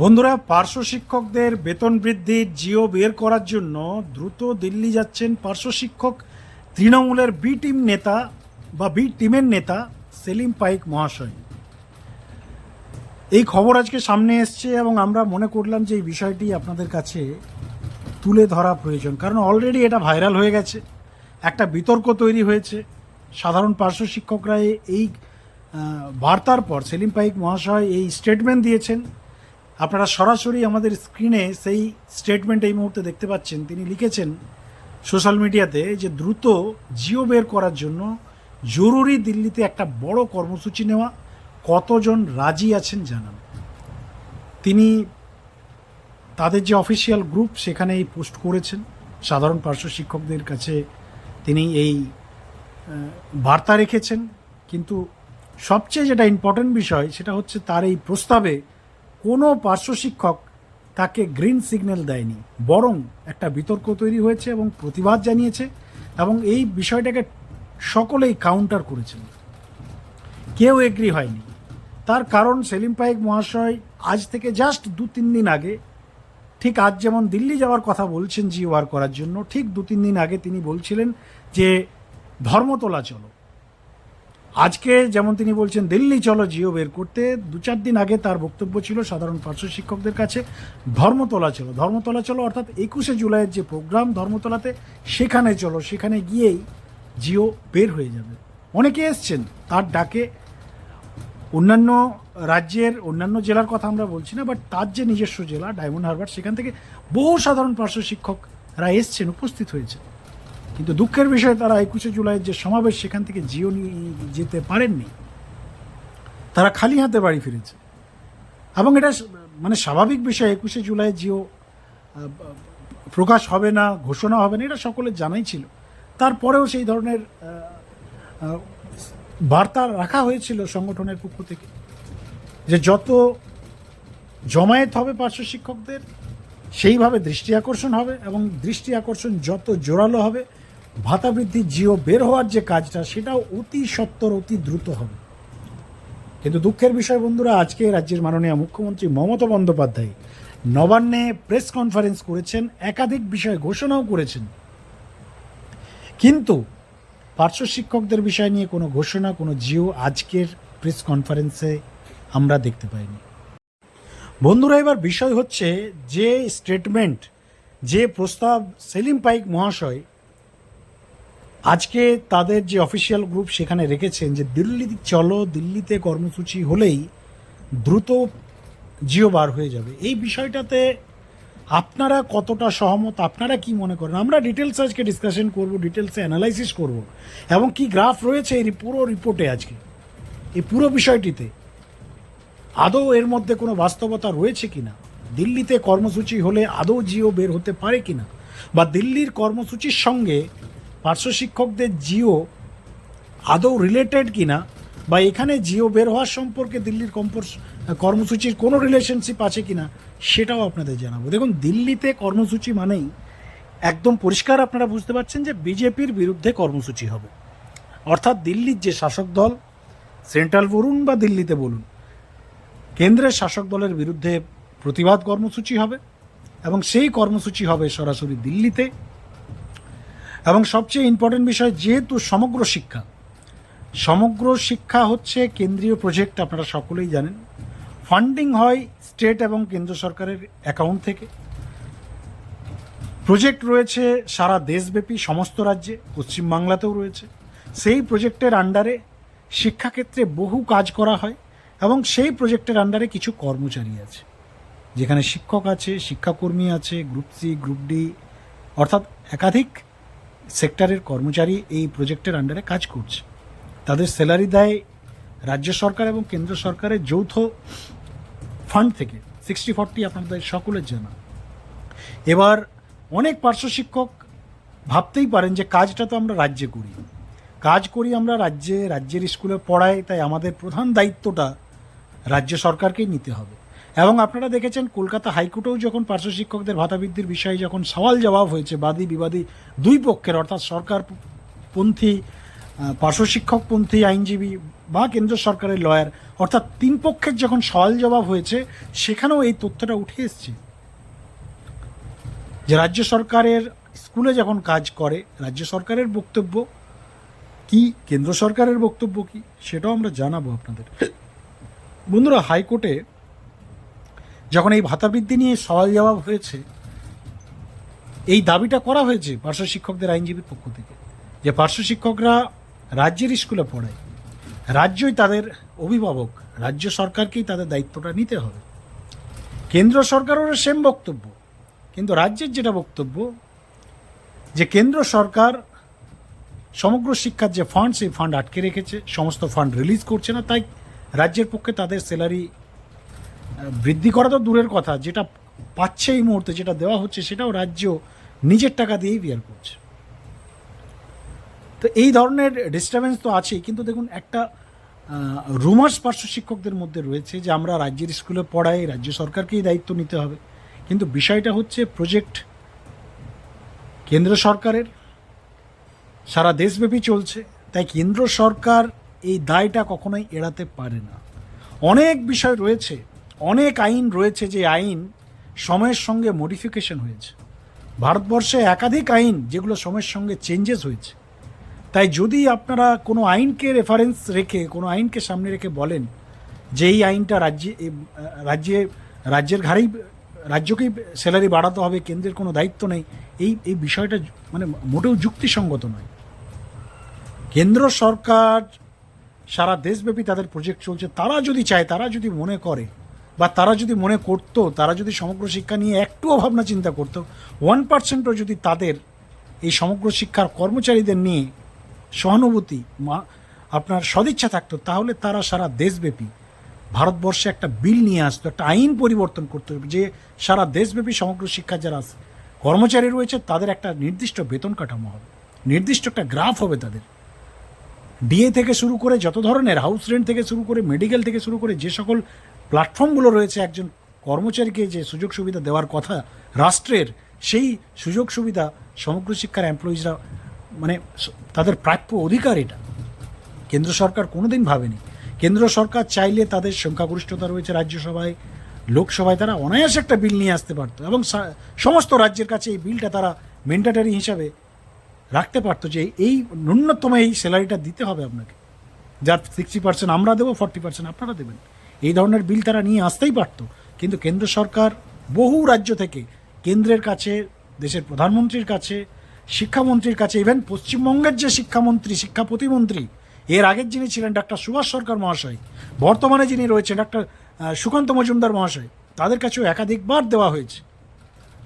বন্ধুরা, পার্শ্ব শিক্ষকদের বেতন বৃদ্ধির জিও বের করার জন্য দ্রুত দিল্লি যাচ্ছেন পার্শ্ব শিক্ষক তৃণমূলের বি টিম নেতা বা বি টিমের নেতা সেলিম পাইক মহাশয়। এই খবর আজকে সামনে এসছে এবং আমরা মনে করলাম যে এই বিষয়টি আপনাদের কাছে তুলে ধরা প্রয়োজন। কারণ অলরেডি এটা ভাইরাল হয়ে গেছে, একটা বিতর্ক তৈরি হয়েছে। সাধারণ পার্শ্ব শিক্ষকরা এই বার্তার পর সেলিম পাইক মহাশয় এই স্টেটমেন্ট দিয়েছেন। আপনারা সরাসরি আমাদের স্ক্রিনে সেই স্টেটমেন্ট এই মুহূর্তে দেখতে পাচ্ছেন। তিনি লিখেছেন, সোশ্যাল মিডিয়াতে যে দ্রুত জিও বের করার জন্য জরুরি দিল্লিতে একটা বড় কর্মসূচি নেওয়া, কতজন রাজি আছেন জানান। তিনি তাদের যে অফিসিয়াল গ্রুপ সেখানে এই পোস্ট করেছেন। সাধারণ পার্শ্ব শিক্ষকদের কাছে তিনি এই বার্তা রেখেছেন। কিন্তু সবচেয়ে যেটা ইম্পর্টেন্ট বিষয় সেটা হচ্ছে তার এই প্রস্তাবে কোনো পার্শ্ব শিক্ষক তাকে গ্রিন সিগন্যাল দেয়নি, বরং একটা বিতর্ক তৈরি হয়েছে এবং প্রতিবাদ জানিয়েছে এবং এই বিষয়টাকে সকলেই কাউন্টার করেছেন কেউ এগ্রি হয়নি। তার কারণ সেলিম পাইক মহাশয় আজ থেকে জাস্ট দু তিন দিন আগে, ঠিক আজ যেমন দিল্লি যাওয়ার কথা বলছেন জিও বার করার জন্য, ঠিক দু তিন দিন আগে তিনি বলছিলেন যে ধর্মতলা চলো। আজকে যেমন তিনি বলছেন, দিল্লি চলো জিও বের করতে। দু চার দিন আগে তার বক্তব্য ছিল সাধারণ পার্শ্ব শিক্ষকদের কাছে, ধর্মতলা চলো। ধর্মতলা চলো অর্থাৎ একুশে জুলাইয়ের যে প্রোগ্রাম ধর্মতলাতে, সেখানে চলো, সেখানে গিয়েই জিও বের হয়ে যাবে। অনেকে এসছেন, তার ডাকে। অন্যান্য রাজ্যের, অন্যান্য জেলার কথা আমরা বলছি না বাট তার যে নিজস্ব জেলা, ডায়মন্ড হারবার, সেখান থেকে বহু সাধারণ পার্শ্ব শিক্ষকরা এসছেন, উপস্থিত হয়েছে কিন্তু দুঃখের বিষয় তারা একুশে জুলাইয়ের যে সমাবেশ সেখান থেকে জিও যেতে পারেননি, তারা খালি হাতে বাড়ি ফিরেছে। এবং এটা মানে স্বাভাবিক বিষয়, একুশে জুলাই জিও প্রকাশ হবে না, ঘোষণা হবে না, এটা সকলের জানাই ছিল। তারপরেও সেই ধরনের বার্তা রাখা হয়েছিল সংগঠনের পক্ষ থেকে, যে যত জমায়েত হবে পার্শ্ব শিক্ষকদের, সেইভাবে দৃষ্টি আকর্ষণ হবে এবং দৃষ্টি আকর্ষণ যত জোরালো হবে ভাতা বৃদ্ধি জিও বের হওয়ার যে কাজটা, সেটাও অতি সত্বর, অতি দ্রুত হবে। কিন্তু দুঃখের বিষয় বন্ধুরা, আজকে রাজ্যের মাননীয় মুখ্যমন্ত্রী মমতা বন্দ্যোপাধ্যায় নবান্নে প্রেস কনফারেন্স করেছেন, একাধিক বিষয় ঘোষণাও করেছেন। কিন্তু পার্শ্ব শিক্ষকদের বিষয় নিয়ে কোনো ঘোষণা, কোনো জিও আজকের প্রেস কনফারেন্সে আমরা দেখতে পাইনি। বন্ধুরা, এবার বিষয় হচ্ছে যে স্টেটমেন্ট, যে প্রস্তাব সেলিম পাইক মহাশয় আজকে তাদের যে অফিসিয়াল গ্রুপ সেখানে রেখেছেন যে দিল্লি চলো, দিল্লিতে কর্মসূচি হলেই দ্রুত জিও বার হয়ে যাবে। এই বিষয়টাতে আপনারা কতটা সহমত, আপনারা কি মনে করেন? আমরা ডিটেলস আজকে ডিসকাশন করব ডিটেলসে অ্যানালাইসিস করব। এবং কি গ্রাফ রয়েছে এই পুরো রিপোর্টে আজকে? এই পুরো বিষয়টিতে আদৌ এর মধ্যে কোনো বাস্তবতা রয়েছে কিনা? দিল্লিতে কর্মসূচি হলে আদৌ জিও বের হতে পারে কিনা? বা দিল্লির কর্মসূচির সঙ্গে পার্শ্ব শিক্ষকদের জিও আদৌ রিলেটেড কিনা বা এখানে জিও বের হওয়ার সম্পর্কে দিল্লির কম্পোর কর্মসূচির কোনো রিলেশনশিপ আছে কিনা সেটাও আপনাদের জানাব। দেখুন, দিল্লিতে কর্মসূচি মানেই একদম পরিষ্কার আপনারা বুঝতে পারছেন যে বিজেপির বিরুদ্ধে কর্মসূচি হবে। অর্থাৎ দিল্লির যে শাসক দল, সেন্ট্রাল বলুন বা দিল্লিতে বলুন, কেন্দ্রের শাসক দলের বিরুদ্ধে প্রতিবাদ কর্মসূচি হবে এবং সেই কর্মসূচি হবে সরাসরি দিল্লিতে। এবং সবচেয়ে ইম্পর্টেন্ট বিষয় যেহেতু সমগ্র শিক্ষা সমগ্র শিক্ষা হচ্ছে কেন্দ্রীয় প্রজেক্ট আপনারা সকলেই জানেন। ফান্ডিং হয় স্টেট এবং কেন্দ্র সরকারের অ্যাকাউন্ট থেকে। প্রজেক্ট রয়েছে সারা দেশব্যাপী, সমস্ত রাজ্যে, পশ্চিমবাংলাতেও রয়েছে। সেই প্রজেক্টের আন্ডারে শিক্ষাক্ষেত্রে বহু কাজ করা হয় এবং সেই প্রজেক্টের আন্ডারে কিছু কর্মচারী আছে। যেখানে শিক্ষক আছে, শিক্ষাকর্মী আছে গ্রুপ সি গ্রুপ ডি অর্থাৎ একাধিক সেক্টরের কর্মচারী এই প্রজেক্টের আন্ডারে কাজ করছে। তাদের স্যালারি দেয় রাজ্য সরকার এবং কেন্দ্র সরকারের যৌথ ফান্ড থেকে সিক্সটি ফর্টি আপনাদের সকলের জানা। এবার অনেক পার্শ্ব শিক্ষক ভাবতেই পারেন যে কাজটা তো আমরা রাজ্যে করি। কাজ করি আমরা রাজ্যে, রাজ্যের স্কুলে পড়াই তাই আমাদের প্রধান দায়িত্বটা রাজ্য সরকারকেই নিতে হবে। এবং আপনারা দেখেছেন কলকাতা হাইকোর্টেও যখন পার্শ্ব শিক্ষকদের ভাতা বৃদ্ধির বিষয়ে যখন সওয়াল জবাব হয়েছে, বাদী বিবাদী দুই পক্ষের, অর্থাৎ সরকার পন্থী পার্শ্ব শিক্ষকপন্থী আইনজীবী বা কেন্দ্র সরকারের লয়ার, অর্থাৎ তিন পক্ষের যখন সওয়াল জবাব হয়েছে, সেখানেও এই তথ্যটা উঠে এসছে। যে রাজ্য সরকারের স্কুলে যখন কাজ করে, রাজ্য সরকারের বক্তব্য কি, কেন্দ্র সরকারের বক্তব্য কি, সেটাও আমরা জানাব আপনাদের। বন্ধুরা, হাইকোর্টে যখন এই ভাতা বৃদ্ধি নিয়ে সওয়াল জবাব হয়েছে, এই দাবিটা করা হয়েছে পার্শ্ব শিক্ষকদের আইনজীবীর পক্ষ থেকে, যে পার্শ্ব শিক্ষকরা রাজ্যের স্কুলে পড়ায় রাজ্যই তাদের অভিভাবক, রাজ্য সরকারকেই তাদের দায়িত্বটা নিতে হবে। কেন্দ্র সরকারেরও সেম বক্তব্য, কিন্তু রাজ্যের যেটা বক্তব্য, যে কেন্দ্র সরকার সমগ্র শিক্ষার যে ফান্ড, সেই ফান্ড আটকে রেখেছে, সমস্ত ফান্ড রিলিজ করছে না, তাই রাজ্যের পক্ষে তাদের স্যালারি বৃদ্ধি করা তো দূরের কথা, যেটা পাচ্ছে এই মুহূর্তে, যেটা দেওয়া হচ্ছে, সেটাও রাজ্য নিজের টাকা দিয়েই বিয়ার করছে। তো এই ধরনের ডিস্টারবেন্স তো আছেই, কিন্তু দেখুন, একটা রুমার্স পার্শ্ব শিক্ষকদের মধ্যে রয়েছে যে আমরা রাজ্যের স্কুলে পড়াই, রাজ্য সরকারকেই দায়িত্ব নিতে হবে। কিন্তু বিষয়টা হচ্ছে প্রজেক্ট কেন্দ্র সরকারের, সারা দেশব্যাপী চলছে, তাই কেন্দ্র সরকার এই দায়টা কখনোই এড়াতে পারে না। অনেক বিষয় রয়েছে অনেক আইন রয়েছে যে আইন সময়ের সঙ্গে মডিফিকেশন হয়েছে। ভারতবর্ষে একাধিক আইন যেগুলো সময়ের সঙ্গে চেঞ্জেস হয়েছে। তাই যদি আপনারা কোনো আইনকে রেফারেন্স রেখে, কোনো আইনকে সামনে রেখে বলেন যে এই আইনটা রাজ্যে রাজ্যে, রাজ্যের ঘাড়েই, রাজ্যকেই স্যালারি বাড়াতে হবে, কেন্দ্রের কোনো দায়িত্ব নেই, এই এই বিষয়টা মানে মোটেও যুক্তিসঙ্গত নয়। কেন্দ্র সরকার সারা দেশব্যাপী তাদের প্রজেক্ট চলছে, তারা যদি চায়, তারা যদি মনে করে বা তারা যদি মনে করতো তারা যদি সমগ্র শিক্ষা নিয়ে একটুও ভাবনা চিন্তা করতো ওয়ান পার্সেন্টও যদি তাদের এই সমগ্র শিক্ষার কর্মচারীদের নিয়ে সহানুভূতি মা- আপনার সদিচ্ছা থাকতো তাহলে তারা সারা দেশব্যাপী ভারতবর্ষে একটা বিল নিয়ে আসতো একটা আইন পরিবর্তন করতে হবে যে সারা দেশব্যাপী সমগ্র শিক্ষা যারা আছে, কর্মচারী রয়েছে তাদের একটা নির্দিষ্ট বেতন কাঠামো হবে নির্দিষ্ট একটা গ্রাফ হবে তাদের। ডিএ থেকে শুরু করে যত ধরনের হাউস রেন্ট থেকে শুরু করে মেডিকেল থেকে শুরু করে যে সকল প্ল্যাটফর্মগুলো রয়েছে, একজন কর্মচারীকে যে সুযোগ সুবিধা দেওয়ার কথা রাষ্ট্রের, সেই সুযোগ সুবিধা সমগ্র শিক্ষার এমপ্লয়িজরা মানে তাদের প্রাপ্য অধিকার এটা। কেন্দ্র সরকার কোনোদিন ভাবেনি। কেন্দ্র সরকার চাইলে তাদের সংখ্যাগরিষ্ঠতা রয়েছে রাজ্যসভায়, লোকসভায়, তারা অনায়াসে একটা বিল নিয়ে আসতে পারতো এবং সমস্ত রাজ্যের কাছে এই বিলটা তারা মেন্ডেটারি হিসাবে রাখতে পারতো যে এই ন্যূনতম এই স্যালারিটা দিতে হবে আপনাকে। যার সিক্সটি পার্সেন্ট আমরা দেবো ফর্টি পার্সেন্ট আপনারা দেবেন। এই ধরনের বিল তারা নিয়ে আসতেই পারতো। কিন্তু কেন্দ্র সরকার বহু রাজ্য থেকে কেন্দ্রের কাছে, দেশের প্রধানমন্ত্রীর কাছে, শিক্ষামন্ত্রীর কাছে ইভেন পশ্চিমবঙ্গের যে শিক্ষামন্ত্রী, শিক্ষা প্রতিমন্ত্রী, এর আগের যিনি ছিলেন ডাক্তার সুভাষ সরকার মহাশয়, বর্তমানে যিনি রয়েছেন ডাক্তার সুকান্ত মজুমদার মহাশয়, তাদের কাছেও একাধিকবার দেওয়া হয়েছে।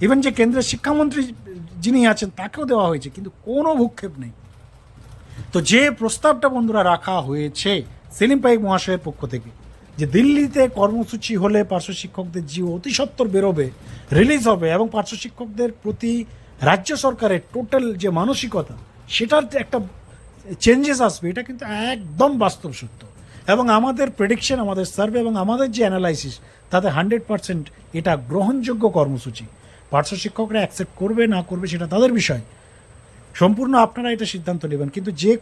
ইভেন যে কেন্দ্রের শিক্ষামন্ত্রী যিনি আছেন, তাকেও দেওয়া হয়েছে, কিন্তু কোনো ভূক্ষেপ নেই। তো যে প্রস্তাবটা বন্ধুরা রাখা হয়েছে, সেলিম পাইক মহাশয়ের পক্ষ থেকে যে দিল্লিতে কর্মসূচি হলে পার্শ্ব শিক্ষকদের জীব অতি সত্বর বেরোবে রিলিজ হবে এবং পার্শ্ব শিক্ষকদের প্রতি রাজ্য সরকারের টোটাল যে মানসিকতা, সেটার একটা চেঞ্জেস আসবে, এটা কিন্তু একদম বাস্তব সত্য এবং আমাদের প্রেডিকশন আমাদের সার্ভে এবং আমাদের যে অ্যানালাইসিস তাতে হান্ড্রেড পার্সেন্ট এটা গ্রহণযোগ্য কর্মসূচি। পার্শ্ব শিক্ষকরা অ্যাকসেপ্ট করবে, না করবে, সেটা তাদের বিষয়। সম্পূর্ণ আপনারা এটা সিদ্ধান্ত নেবেন। কিন্তু যে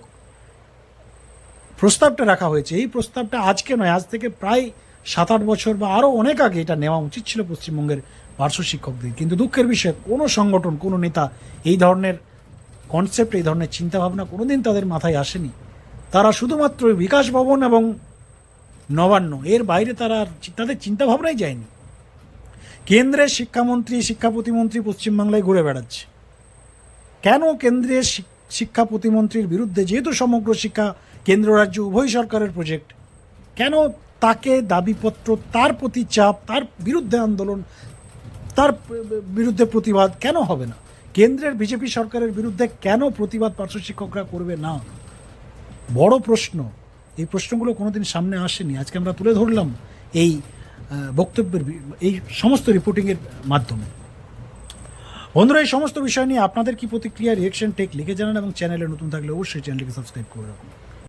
প্রস্তাবটা রাখা হয়েছে। এই প্রস্তাবটা আজকে নয়, আজ থেকে প্রায় সাত আট বছর বা আরও অনেক আগে এটা নেওয়া উচিত ছিল পশ্চিমবঙ্গের পার্শ্ব শিক্ষকদের। কিন্তু দুঃখের বিষয়, কোনো সংগঠন, কোনো নেতা এই ধরনের কনসেপ্ট এই ধরনের চিন্তাভাবনা কোনোদিন তাদের মাথায় আসেনি। তারা শুধুমাত্র বিকাশ ভবন এবং নবান্ন, এর বাইরে তারা তাদের চিন্তাভাবনাই যায়নি। কেন্দ্রের শিক্ষামন্ত্রী, শিক্ষা প্রতিমন্ত্রী পশ্চিমবাংলায় ঘুরে বেড়াচ্ছে। কেন কেন্দ্রের শিক্ষা প্রতিমন্ত্রীর বিরুদ্ধে, যেহেতু সমগ্র শিক্ষা কেন্দ্র রাজ্য উভয় সরকারের প্রজেক্ট কেন তাকে দাবিপত্র, তার প্রতি চাপ, তার বিরুদ্ধে আন্দোলন, তার বিরুদ্ধে প্রতিবাদ কেন হবে না? কেন্দ্রের বিজেপি সরকারের বিরুদ্ধে কেন প্রতিবাদ পার্শ্ব শিক্ষকরা করবে না? বড় প্রশ্ন। এই প্রশ্নগুলো কোনোদিন সামনে আসেনি। আজকে আমরা তুলে ধরলাম এই বক্তব্যের এই সমস্ত রিপোর্টিংয়ের মাধ্যমে। বন্ধুরা, এই সমস্ত বিষয় নিয়ে আপনাদের কি প্রতিক্রিয়া রিয়েকশন টেক লিখে জানান এবং চ্যানেলে নতুন থাকলে অবশ্যই চ্যানেলকে সাবস্ক্রাইব করে রাখুন।